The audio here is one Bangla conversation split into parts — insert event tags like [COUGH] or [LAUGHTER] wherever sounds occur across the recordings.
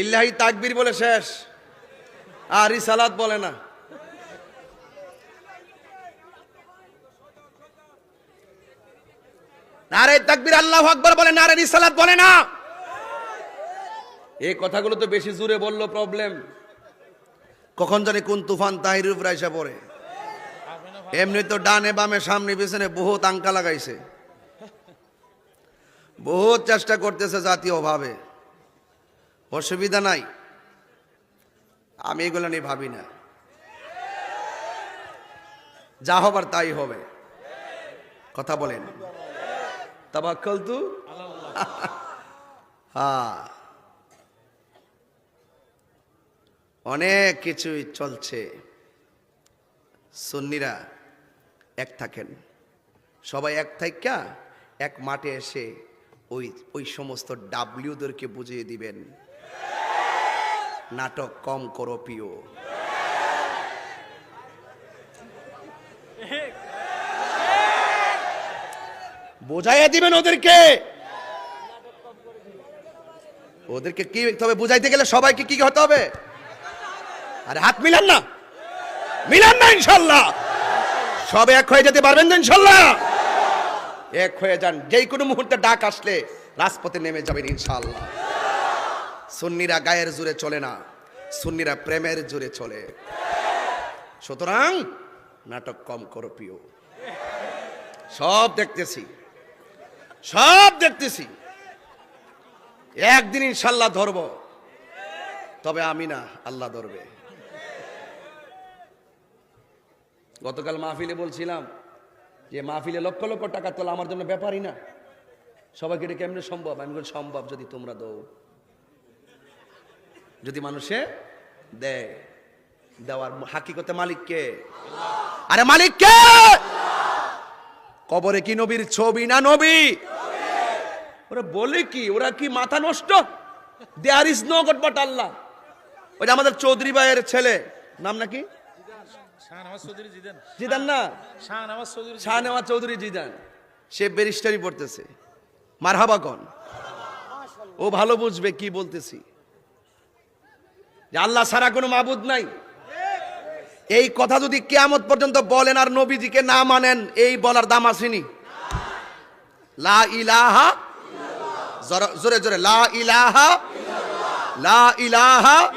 ইল্লাহি তাকবীর বলে শেষ। আর রিসালাত বলে না। নারে তাকবীর আল্লাহ আকবর বলে, নারে রিসালাত বলে না। এই কথাগুলো তো বেশি জোরে বলল প্রবলেম কখন জানি কোন তুফান তাহির উপরে এসে পড়ে। এমনি তো ডানে বামে সামনে পিছনে বহুত আঙ্কা লাগাইছে। বহুত চেষ্টা করতেছে জাতীয়ভাবে অসুবিধা নাই। আমি এগুলো নিয়ে ভাবি না। যা হবার তাই হবে। কথা বলেন। তাবাক্কাল তু [LAUGHS] হ্যাঁ। অনেক কিছুই চলছে। সুন্নিরা এক থাকেন। সবাই এক থাইকা এক মাঠে এসে ওই ওই সমস্ত ডাব্লিউদেরকে বুঝিয়ে দিবেন। নাটক কম করো প্রিয়। বোঝাইয়া দিবেন ওদেরকে। ওদেরকে কি, তবে বুঝাইতে গেলে সবাইকে কি হতে হবে? আরে হাত মিলান না। মিলান না ইনশাল্লাহ। সব এক হয়ে যেতে পারবেন তো ইনশাল্লাহ। এক হয়ে যান। যেই কোনো মুহূর্তে ডাক আসলে রাজপথে নেমে যাবেন ইনশাল্লাহ। সুন্নিরা গায়ের জুড়ে চলে না, সুন্নিরা প্রেমের জুড়ে চলে। সুতরাং নাটক কম করো প্রিয়। সব দেখতেছি সব দেখতেছি। একদিন ইনশাল্লাহ ধরব, তবে আমি না, আল্লাহ ধরবে। গতকাল মাহফিলে বলছিলাম যে মাহফিলে লক্ষ লক্ষ টাকা তোলা আমার জন্য ব্যাপারই না। সবাইকে এটা কেমনে সম্ভব? আমি সম্ভব যদি তোমরা দৌ যদি মানুষে দেয় দেওয়ার হাকিকতে মালিককে। আরে মালিককে! কবরে কি নবীর ছবি না নবী? ওরা বলে কি ওরা কি মাথা নষ্ট? There is no god but Allah. ওই যে আমাদের চৌধুরী ভাইয়ের ছেলে নাম নাকি? জিদান। না? শাহনওয়াজ চৌধুরী জিদান। সে ব্যারিস্টারি পড়তেছে। মারহাবা কন। ও ভালো বুঝবে কি বলতেছি। যে আল্লাহ ছাড়া কোনো মাবুদ নাই। এই কথা যদি কেয়ামত পর্যন্ত বলেন আর নবীজিকে না মানেন, এই বলার দাম আসেনি। লা ইলাহা জোরে- জোরে লা ইলাহা লা ইলাহা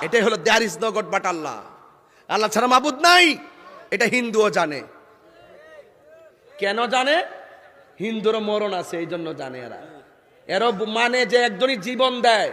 এটাই হলো there is no god but Allah. আল্লাহ ছাড়া মাবুদ নাই, এটা হিন্দুও জানে। কেন জানে? হিন্দুরও মরণ আছে এই জন্য জানে এরা। এরা মানে যে একজনই জীবন দেয়।